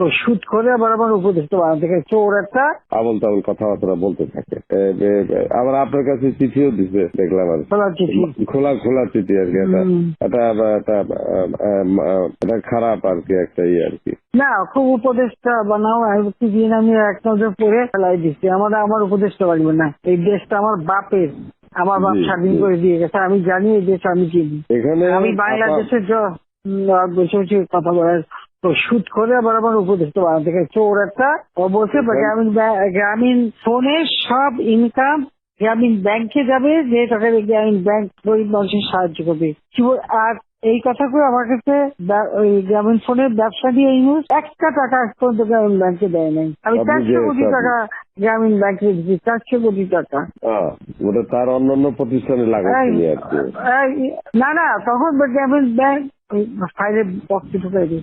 তো শুট করে আবার আমার উপদেষ্টা বানাতে থাকে চোর একটা আবল তাবল কথাবার্তা বলতে থাকে। আবার আপনার কাছে চিঠিও দিছে দেখলাম আর। খোলা খোলা চিঠি আর কি। এটা খারাপ আর কি একটা ইয়ে আর কি। না খুব উপদেষ্টা বানাও আমি দিন আমি এক নজর পরে ফেলাই দিচ্ছি। আমার আমার উপদেষ্টা বাড়বে না। এই দেশটা আমার বাপের আমার বাপ স্বাধীন করে দিয়ে গেছে। আমি জানি এই দেশ আমি চিনি। এখানে আমি বাংলাদেশের কথা বলার তো শুট করে আবার আমার উপদেষ্টা বানাতে থাকে চোর একটা ও বলছে গ্রামীণ গ্রামীণ ফোনে সব ইনকাম গ্রামীণ ব্যাংকে যাবে যে টাকা গ্রামীণ ব্যাংক গরিব মানুষের সাহায্য করবে। আর এই কথা করে আমার কাছে ওই গ্রামীণ ফোনের ব্যবসা দিয়ে এই নিউজ একটা টাকা আজ পর্যন্ত গ্রামীণ ব্যাংকে দেয় নাই। আমি চারশো কোটি টাকা গ্রামীণ ব্যাংকে দিচ্ছি চারশো কোটি টাকা। ওটা তার অন্যান্য প্রতিষ্ঠানে এই- না না তখন গ্রামীণ ব্যাংক ফাইলে বক্সে ঢুকাই দিই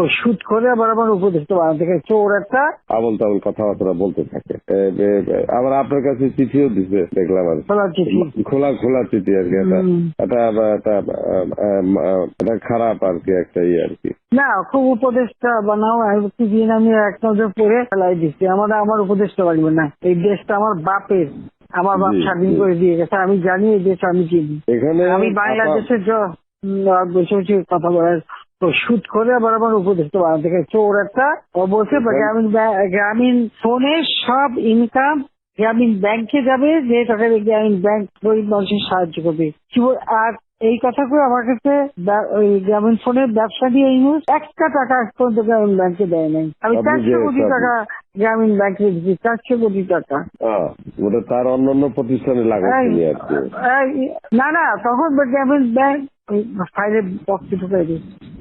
তো শুট করে আবার আমার উপদেষ্টা বানাতে থাকে চোর একটা আবল তাবল কথাবার্তা বলতে থাকে। আবার আপনার কাছে চিঠিও দিছে দেখলাম আর খোলা খোলা চিঠি আর কি এটা খারাপ আর কি একটা ইয়ে আর কি। না খুব উপদেষ্টা বানাও আমি দিন আমি এক নজর পরে ফেলাই দিচ্ছি। আমার আমার উপদেষ্টা বাড়বে না। এই দেশটা আমার বাপের আমার বাপ স্বাধীন করে দিয়ে গেছে। আমি জানি এই দেশ আমি চিনি। এখানে আমি বাংলাদেশের কথা বলার তো শুট করে আবার আমার উপদেষ্টা বানাতে চোর একটা ও বলছে গ্রামীণ গ্রামীণ ফোনে সব ইনকাম গ্রামীণ ব্যাংকে যাবে যে টাকা গ্রামীণ ব্যাংক গরিব মানুষের সাহায্য করবে। আর এই কথা করে আমার কাছে ওই গ্রামীণ ফোনের ব্যবসা দিয়ে এই নিউজ একটা টাকা পর্যন্ত গ্রামীণ ব্যাংকে দেয় নাই। আমি চারশো কোটি টাকা গ্রামীণ ব্যাংকে দিচ্ছি চারশো কোটি টাকা। ওটা তার অন্যান্য প্রতিষ্ঠানে না না তখন গ্রামীণ ব্যাংক ফাইলে বক্সে ঢুকাই দিই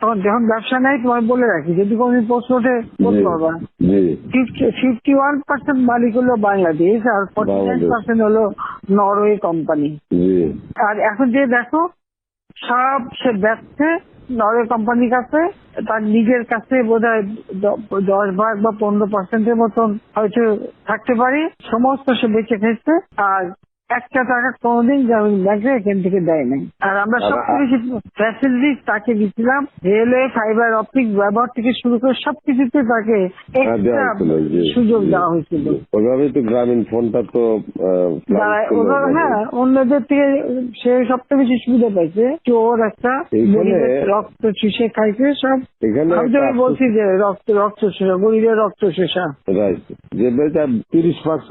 তখন যখন ব্যবসা নেই তোমায় বলে রাখি যদি কোনদিন প্রশ্ন ওঠে বলতে পারবা ফিফটি ওয়ান পার্সেন্ট মালিক হলো বাংলাদেশ আর ফর্টি নাইন। পার্সেন্ট হলো নরওয়ে কোম্পানি। আর এখন যে দেখো সব সে ব্যবসা নরওয়ে কোম্পানির কাছে তার নিজের কাছে বোধ হয় দশ ভাগ বা পনেরো পার্সেন্টের মতন হয়তো থাকতে পারে। সমস্ত সে বেঁচে খেয়েছে আর একটা টাকা কোনোদিন গ্রামীণ ব্যাংকে এখান থেকে দেয় নাই। আর আমরা সবচেয়ে বেশি ফ্যাসিলিটিস তাকে দিচ্ছিলাম রেলওয়ে ফাইবার অপটিক ব্যবহার থেকে শুরু করে সবকিছুতে তাকে হ্যাঁ, সুযোগ দেওয়া হয়েছিল। জি। তো গ্রামীণ ফোনটা তো হ্যাঁ অন্যদের থেকে সে সবচেয়ে বেশি সুবিধা পাইছে চোর একটা রক্ত চুষে খাইছে সব এখানে আমি তো বলছি যে রক্ত রক্ত চুষা গরিবের রক্ত রাইট যে তিরিশ পার্সেন্ট